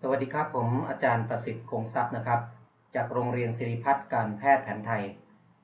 สวัสดีครับผมอาจารย์ประสิทธิ์คงทรัพย์นะครับ จากโรงเรียนศิริพัฒน์การแพทย์แผนไทย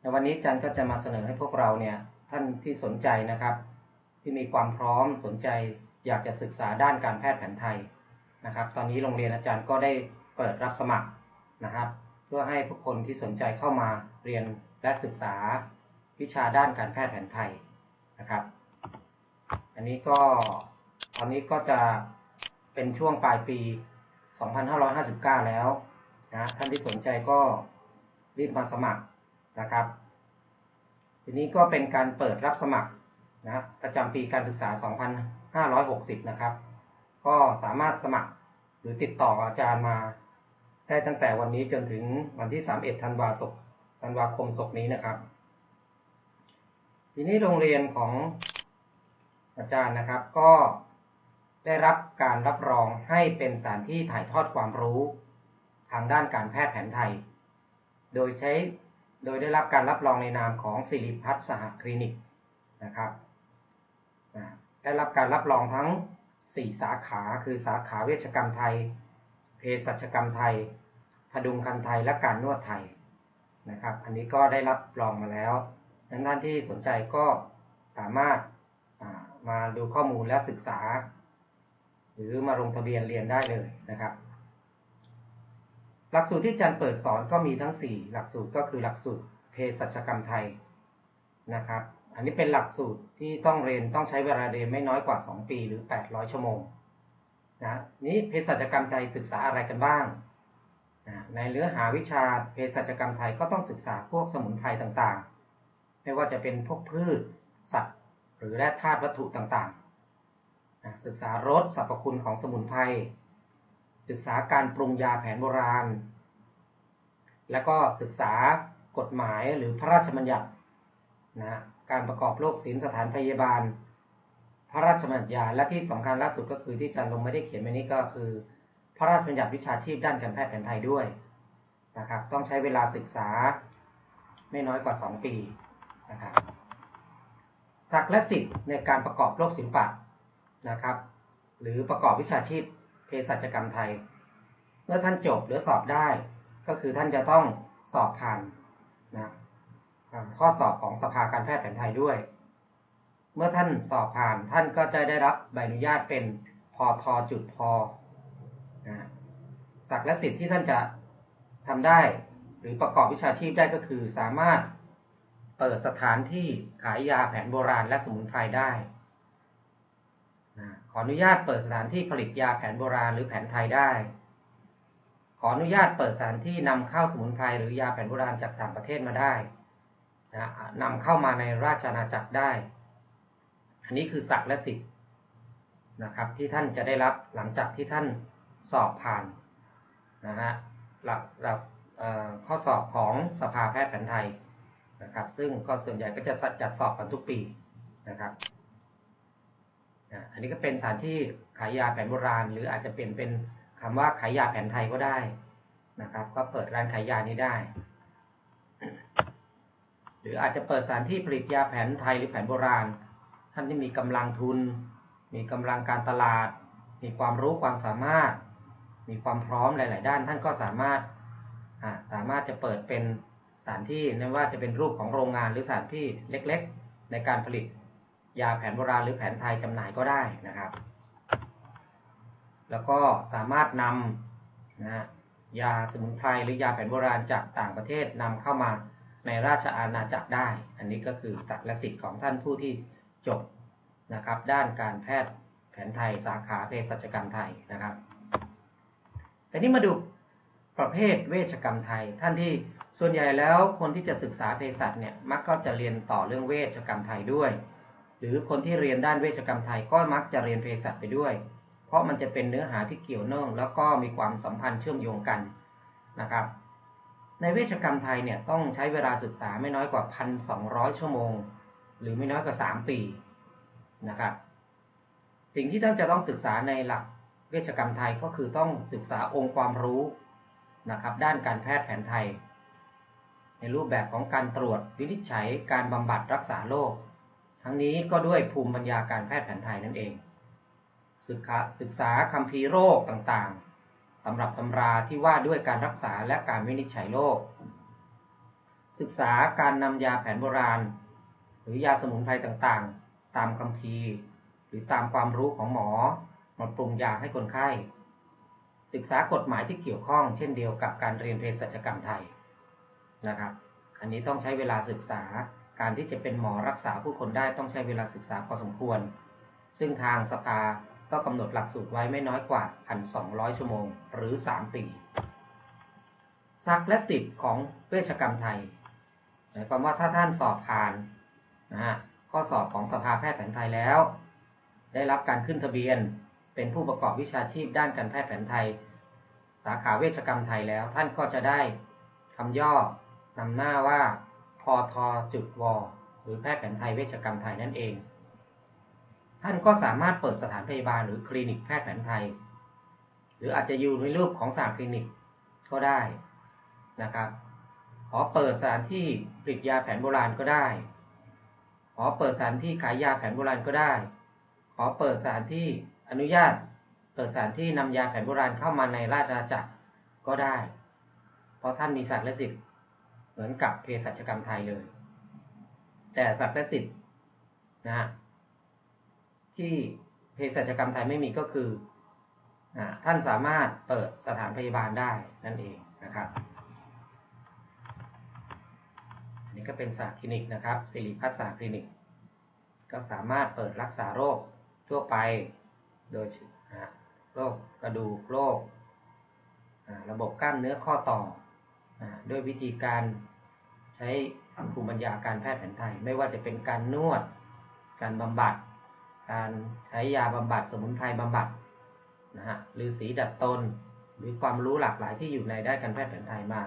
ในวันนี้อาจารย์ก็จะมาเสนอให้พวกเราเนี่ยท่านที่สนใจนะครับ ที่มีความพร้อมสนใจ อยากจะศึกษาด้านการแพทย์แผนไทยนะครับ ตอนนี้โรงเรียนอาจารย์ก็ได้เปิดรับสมัครนะครับ เพื่อให้ผู้คนที่สนใจเข้ามาเรียนและศึกษาวิชาด้านการแพทย์แผนไทยนะครับ อันนี้ก็ตอนนี้ก็จะเป็นช่วงปลายปี 2559 แล้วนะท่านที่สนใจก็รีบมาสมัครนะครับ ทีนี้ก็เป็นการเปิดรับสมัครนะประจำปีการศึกษา 2560 นะครับ ก็สามารถสมัครหรือติดต่ออาจารย์มา ได้ตั้งแต่วันนี้จนถึงวันที่ 31 ธันวาคมธันวาคมศกนี้นะครับ ทีนี้โรงเรียนของอาจารย์นะครับก็ ได้รับการรับรองให้เป็นสถานที่ถ่ายทอดความรู้ ทางด้านการแพทย์แผนไทย โดยใช้โดยได้รับการรับรองในนามของสิริพัฒน์สหคลินิกนะครับ ได้รับการรับรองทั้ง 4 สาขาคือสาขาเวชกรรมไทย เภสัชกรรมไทย พดุงคันไทยและการนวดไทยนะครับ อันนี้ก็ได้รับรองมาแล้วดังนั้นที่สนใจก็สามารถมาดูข้อมูลและศึกษา หรือมาลงทะเบียนเรียนได้เลยนะครับ หลักสูตรที่อาจารย์เปิดสอนก็มีทั้ง 4 หลักสูตรก็คือหลักสูตรเภสัชกรรมไทยนะครับ อันนี้เป็นหลักสูตรที่ต้องเรียนต้องใช้เวลาเรียนไม่น้อยกว่า 2 ปีหรือ 800 ชั่วโมงนะนี้เภสัชกรรมไทยศึกษาอะไรกันบ้างนะในเนื้อหาวิชาเภสัชกรรมไทยก็ต้องศึกษาพวกสมุนไพรต่างๆ ไม่ว่าจะเป็นพวกพืช สัตว์ หรือแร่ธาตุวัตถุต่างๆ ศึกษารสสรรพคุณของสมุนไพรศึกษาการปรุงยาแผนโบราณ แล้วก็ศึกษากฎหมายหรือพระราชบัญญัตินะการประกอบโรคศิลสถานพยาบาล พระราชบัญญัติยาและที่สำคัญล่าสุดก็คือที่อาจารย์ลงไม่ได้เขียนไว้นี้ก็คือ พระราชบัญญัติวิชาชีพด้านการแพทย์แผนไทยด้วยนะครับ ต้องใช้เวลาศึกษาไม่น้อยกว่า 2 ปีนะครับศักและสิทธิ์ในการประกอบโรคศิลปะ นะครับ หรือประกอบวิชาชีพเภสัชกรรมไทย เมื่อท่านจบหรือสอบได้ ก็คือท่านจะต้องสอบผ่านนะข้อสอบของสภาการแพทย์แผนไทยด้วย เมื่อท่านสอบผ่านท่านก็จะได้รับใบอนุญาตเป็นพอทอจุดพอนะศักดิ์และสิทธิ์ที่ท่านจะทำได้ หรือประกอบวิชาชีพได้ก็คือสามารถเปิดสถานที่ขายยาแผนโบราณและสมุนไพรได้ ออนุญาตเปิดสถานที่ผลิตยาแผนโบราณหรือแผนไทยได้ ขออนุญาตเปิดสถานที่นำเข้าสมุนไพรหรือยาแผนโบราณจากต่างประเทศมาได้นะนำเข้ามาในราชอาณาจักรได้ อันนี้คือศักดิ์และสิทธิ์นะครับที่ท่านจะได้รับหลังจากที่ท่านสอบผ่านนะฮะหลักหลักข้อสอบของสภาแพทย์แผนไทยนะครับ ซึ่งก็ส่วนใหญ่ก็จะจัดสอบกันทุกปีนะครับ อันนี้ก็เป็นสถานที่ขายยาแผนโบราณ หรืออาจจะเปลี่ยนเป็นคำว่าขายยาแผนไทยก็ได้นะครับ ก็เปิดร้านขายยานี้ได้ หรืออาจจะเปิดสถานที่ผลิตยาแผนไทยหรือแผนโบราณ ท่านที่มีกำลังทุน มีกำลังการตลาด มีความรู้ความสามารถ มีความพร้อมหลาย ๆ ด้าน ท่านก็สามารถสามารถจะเปิดเป็นสถานที่ไม่ว่าจะเป็นรูปของโรงงานหรือสถานที่เล็ก ๆ ในการผลิต ยาแผนโบราณหรือแผนไทยจำหน่ายก็ได้นะครับ แล้วก็สามารถนำนะยาสมุนไพรหรือยาแผนโบราณจากต่างประเทศนำเข้ามาในราชอาณาจักรได้ อันนี้ก็คือตัดและสิทธิ์ของท่านผู้ที่จบนะครับ ด้านการแพทย์แผนไทยสาขาเภสัชกรรมไทยนะครับแต่นี้มาดูประเภทเวชกรรมไทย ท่านที่ส่วนใหญ่แล้วคนที่จะศึกษาเภสัชเนี่ยมักก็จะเรียนต่อเรื่องเวชกรรมไทยด้วย หรือคนที่เรียนด้านเวชกรรมไทยก็มักจะเรียนเภสัชไปด้วย เพราะมันจะเป็นเนื้อหาที่เกี่ยวเนื่องแล้วก็มีความสัมพันธ์เชื่อมโยงกันนะครับ ในเวชกรรมไทยเนี่ยต้องใช้เวลาศึกษาไม่น้อยกว่า 1,200 ชั่วโมง หรือไม่น้อยกว่า 3 ปีนะครับ สิ่งที่ท่านจะต้องศึกษาในหลักเวชกรรมไทยก็คือต้องศึกษาองค์ความรู้นะครับ ด้านการแพทย์แผนไทย ในรูปแบบของการตรวจวินิจฉัยการบำบัดรักษาโรค ทั้งนี้ก็ด้วยภูมิปัญญาการแพทย์แผนไทยนั่นเอง ศึกษาศึกษาคัมภีร์โรคต่างๆตำรับตำราที่ว่าด้วยการรักษาและการวินิจฉัยโรค ศึกษาการนำยาแผนโบราณ หรือยาสมุนไพรต่างๆ ตามคัมภีร์หรือตามความรู้ของหมอมาปรุงยาให้คนไข้ ศึกษากฎหมายที่เกี่ยวข้อง เช่นเดียวกับการเรียนเภสัชกรรมไทยนะครับ อันนี้ต้องใช้เวลาศึกษา การที่จะเป็นหมอรักษาผู้คนได้ต้องใช้เวลาศึกษาพอสมควร ซึ่งทางสภาก็กำหนดหลักสูตรไว้ไม่น้อยกว่า 1,200 ชั่วโมง หรือ 3 ปีศักและสิทธิ์ของเวชกรรมไทยหมายความว่าถ้าท่านสอบผ่านนะฮะข้อสอบของสภาแพทย์แผนไทยแล้ว ได้รับการขึ้นทะเบียนเป็นผู้ประกอบวิชาชีพด้านการแพทย์แผนไทย สาขาเวชกรรมไทยแล้วท่านก็จะได้คำย่อนำหน้าว่า พอทจุดวหรือแพทย์แผนไทยเวชกรรมไทยนั่นเอง ท่านก็สามารถเปิดสถานพยาบาลหรือคลินิกแพทย์แผนไทย หรืออาจจะอยู่ในรูปของสถานคลินิกก็ได้นะครับขอเปิดสถานที่ผลิตยาแผนโบราณก็ได้ขอเปิดสถานที่ขายยาแผนโบราณก็ได้ขอเปิดสถานที่อนุญาต เปิดสถานที่นำยาแผนโบราณเข้ามาในราชอาณาจักรก็ได้ เพราะท่านมีศักดิ์และสิทธิ์ เหมือนกับเภสัชกรรมไทยเลย แต่ศักดิ์และสิทธิ์นะฮะที่เภสัชกรรมไทยไม่มีก็คืออท่านสามารถเปิดสถานพยาบาลได้นั่นเองนะครับอันนี้ก็เป็นสาคลินิกนะครับสิริพัฒน์สาคลินิก ก็สามารถเปิดรักษาโรคทั่วไปโดยโรคกระดูกโรคระบบกล้ามเนื้อข้อต่อด้วยวิธีการ ใช้ภูมิปัญญาการแพทย์แผนไทย ไม่ว่าจะเป็นการนวด การบำบัด การใช้ยาบำบัดสมุนไพรบำบัดนะฮะหรือสีดัดตน หรือความรู้หลากหลายที่อยู่ในด้านการแพทย์แผนไทยมา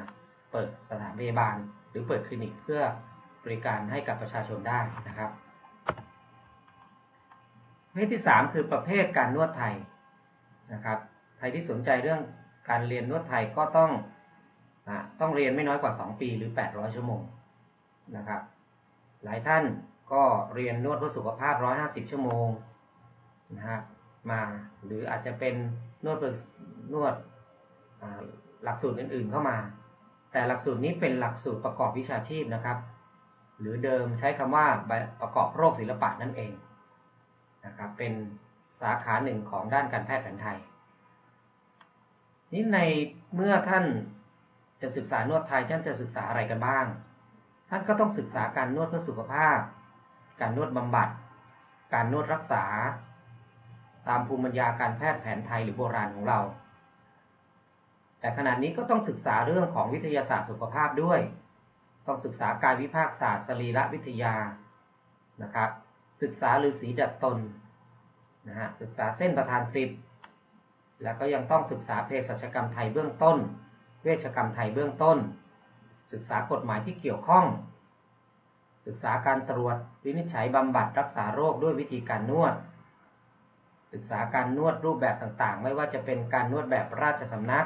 เปิดสถานพยาบาล หรือเปิดคลินิกเพื่อบริการให้กับประชาชนได้นะครับประเภทที่ 3 คือประเภทการนวดไทยนะครับใครที่สนใจเรื่องการเรียนนวดไทยก็ต้อง อต้องเรียนไม่น้อยกว่า 2 ปีหรือ 800 ชั่วโมงนะครับ หลายท่านก็เรียนนวดเพื่อสุขภาพ 150 ชั่วโมงนะฮะมาหรืออาจจะเป็นนวดเพื่อนวดหลักสูตรอื่นๆเข้ามา แต่หลักสูตรนี้เป็นหลักสูตรประกอบวิชาชีพนะครับ หรือเดิมใช้คำว่าประกอบโรคศิลปะนั่นเองนะครับเป็นสาขาหนึ่งของด้านการแพทย์แผนไทยนี่ในเมื่อท่าน จะศึกษานวดไทยท่านจะศึกษาอะไรกันบ้าง ท่านก็ต้องศึกษาการนวดเพื่อสุขภาพ การนวดบำบัด การนวดรักษา ตามภูมิปัญญาการแพทย์แผนไทยหรือโบราณของเรา แต่ขณะนี้ก็ต้องศึกษาเรื่องของวิทยาศาสตร์สุขภาพด้วย ต้องศึกษาการวิภาคศาสตร์สรีระวิทยา นะครับ ศึกษาฤาษีดัดตน นะฮะ ศึกษาเส้นประธานสิบ แล้วก็ยังต้องศึกษาเภสัชกรรมไทยเบื้องต้น เวชกรรมไทยเบื้องต้น ศึกษากฎหมายที่เกี่ยวข้อง ศึกษาการตรวจวินิจฉัยบำบัดรักษาโรคด้วยวิธีการนวด ศึกษาการนวดรูปแบบต่างๆ ไม่ว่าจะเป็นการนวดแบบราชสำนัก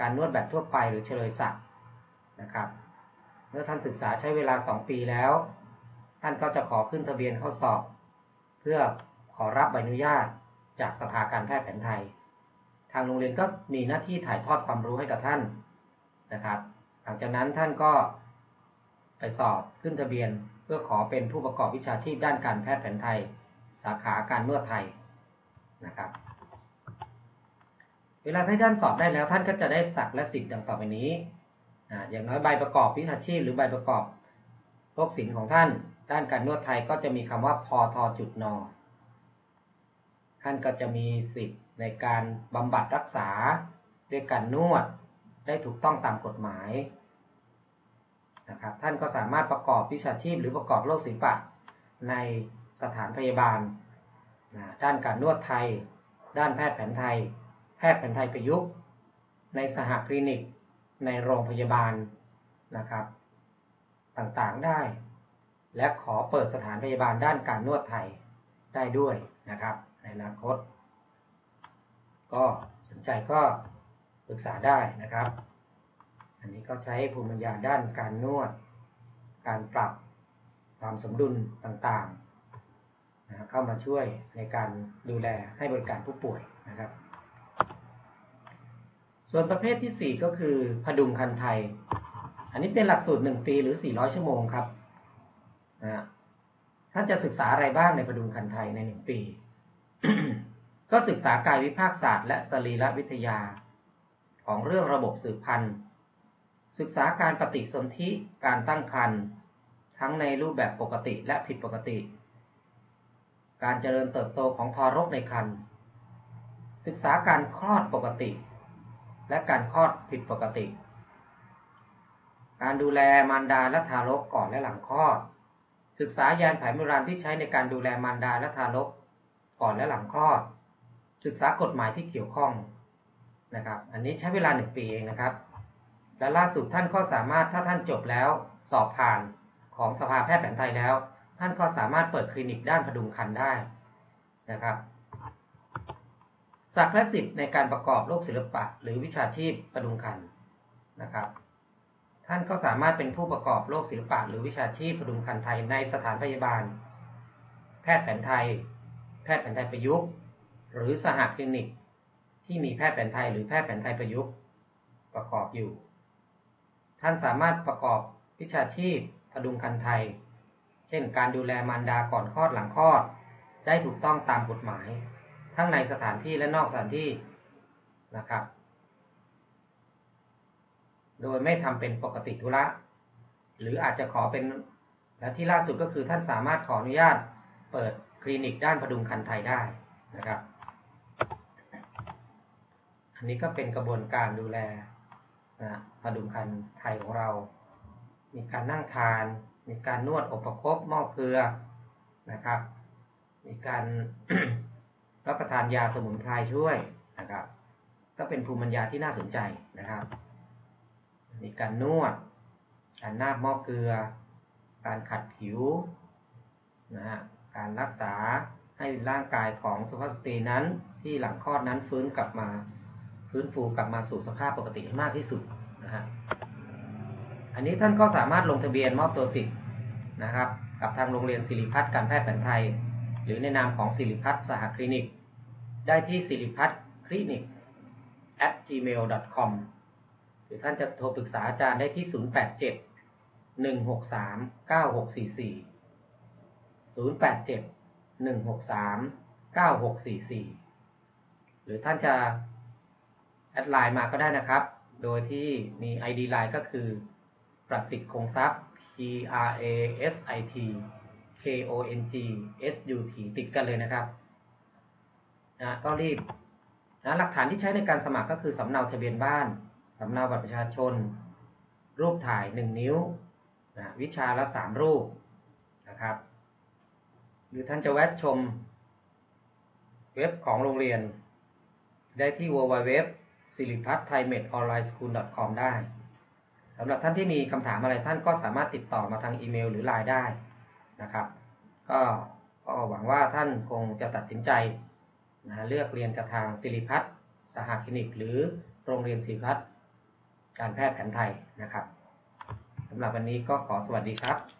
การนวดแบบทั่วไปหรือเฉลยศักดิ์นะครับเมื่อท่านศึกษาใช้เวลา 2 ปีแล้ว ท่านก็จะขอขึ้นทะเบียนเข้าสอบ เพื่อขอรับใบอนุญาตจากสภาการแพทย์แผนไทย ทางโรงเรียนก็มีหน้าที่ถ่ายทอดความรู้ให้กับท่านนะครับ หลังจากนั้นท่านก็ไปสอบขึ้นทะเบียนเพื่อขอเป็นผู้ประกอบวิชาชีพด้านการแพทย์แผนไทย สาขาการนวดไทยนะครับ เวลาที่ท่านสอบได้แล้วท่านก็จะได้ศักและสิทธิ์ดังต่อไปนี้อย่างน้อยใบประกอบวิชาชีพ หรือใบประกอบโรคศิลป์ของท่าน ด้านการนวดไทยก็จะมีคำว่าพอทอจุดนอ ท่านก็จะมีสิทธิ์ในการบำบัดรักษา ด้วยการนวดได้ถูกต้องตามกฎหมายนะครับท่านก็สามารถประกอบวิชาชีพ หรือประกอบโรคศิลปะในสถานพยาบาลด้านการนวดไทย ด้านแพทย์แผนไทย แพทย์แผนไทยประยุกต์ ในสหคลินิก ในโรงพยาบาลนะครับ ต่างๆได้ และขอเปิดสถานพยาบาลด้านการนวดไทยได้ด้วยนะครับ อนาคต ก็สนใจก็ปรึกษาได้นะครับ อันนี้ก็ใช้ภูมิปัญญาด้านการนวด การปรับความสมดุลต่างๆนะเข้ามาช่วยในการดูแลให้บริการผู้ป่วยนะครับ ส่วนประเภทที่ 4 ก็คือพดุงคันไทย อันนี้เป็นหลักสูตร 1 ปีหรือ 400 ชั่วโมงครับนะท่านจะศึกษาอะไรบ้างในพดุงคันไทยใน 1 ปี ก็ศึกษากายวิภาคศาสตร์และสรีรวิทยา ของเรื่องระบบสืบพันธุ์ศึกษาการปฏิสนธิการตั้งครรภ์ทั้งในรูปแบบปกติและผิดปกติ การเจริญเติบโตของทารกในครรภ์ศึกษาการคลอดปกติ และการคลอดผิดปกติ การดูแลมารดาและทารกก่อนและหลังคลอด ศึกษายานแผนโบราณที่ใช้ในการดูแลมารดาและทารก ก่อนและหลังคลอด ศึกษากฎหมายที่เกี่ยวข้องนะครับ อันนี้ใช้เวลาหนึ่งปีเองนะครับ และล่าสุดท่านก็สามารถถ้าท่านจบแล้วสอบผ่านของสภาแพทย์แผนไทยแล้ว ท่านก็สามารถเปิดคลินิกด้านพดุงครรภ์ได้นะครับศักดิ์และสิทธิ์ในการประกอบโลกศิลปะ หรือวิชาชีพพดุงครรภ์นะครับ ท่านก็สามารถเป็นผู้ประกอบโลกศิลปะ หรือวิชาชีพพดุงครรภ์ไทยในสถานพยาบาล แพทย์แผนไทย พทย์แผนไทยประยุกต์ หรือสหคลินิก ที่มีแพทย์แผนไทยหรือแพทย์แผนไทยประยุกต์ประกอบอยู่ ท่านสามารถประกอบวิชาชีพพดุงครรภ์ไทย เช่น การดูแลมารดาก่อนคลอดหลังคลอด ได้ถูกต้องตามกฎหมาย ทั้งในสถานที่และนอกสถานที่นะครับ โดยไม่ทำเป็นปกติธุระ หรืออาจจะขอเป็นและที่ล่าสุดก็คือท่านสามารถขออนุญาตเปิด คลินิกด้านพดุงครรภ์ไทยได้นะครับ อันนี้ก็เป็นกระบวนการดูแลนะพดุงครรภ์ไทยของเรา มีการนั่งทาน มีการนวดอบประคบหม้อเกลือนะครับ มีการรับประทานยาสมุนไพรช่วยนะครับ ก็เป็นภูมิปัญญาที่น่าสนใจนะครับ มีการนวด การนาบหม้อเกลือ การขัดผิวนะฮะ การรักษาให้ร่างกายของสุภาพสตรีนั้นที่หลังคลอดนั้นฟื้นกลับมาฟื้นฟูกลับมาสู่สภาพปกติให้มากที่สุดนะฮะอันนี้ท่านก็สามารถลงทะเบียนมอบตัวสิทธิ์นะครับกับทางโรงเรียนศิริพัฒน์การแพทย์แผนไทย หรือในนามของศิริพัฒน์สหคลินิก ได้ที่ศิริพัฒน์คลินิก at gmail.com หรือท่านจะโทรปรึกษาอาจารย์ได้ที่ 087 163 9644 087 163 9644 หรือท่านจะแอดไลน์มาก็ได้นะครับ โดยที่มี ID ไลน์ก็คือ ประสิทธิ์คงทรัพย์ P R A S I T K O N G S U P ติดกันเลยนะครับนะต้องรีบนะหลักฐานที่ใช้ในการสมัครก็คือสำเนาทะเบียนบ้าน สำเนาบัตรประชาชน รูปถ่าย 1 นิ้วนะวิชาละ 3 รูปนะครับ หรือท่านจะแวะชมเว็บของโรงเรียน ได้ที่ www สิริพัฒน์ไทยเมดออนไลน์สคูล .com ได้สำหรับท่านที่มีคำถามอะไรท่านก็สามารถติดต่อมาทางอีเมลหรือไลน์ได้นะครับ ก็ก็หวังว่าท่านคงจะตัดสินใจนะเลือกเรียนกับทางสิริพัฒน์สหคลินิก หรือโรงเรียนสิริพัฒน์การแพทย์แผนไทยนะครับสำหรับวันนี้ก็ขอสวัสดีครับ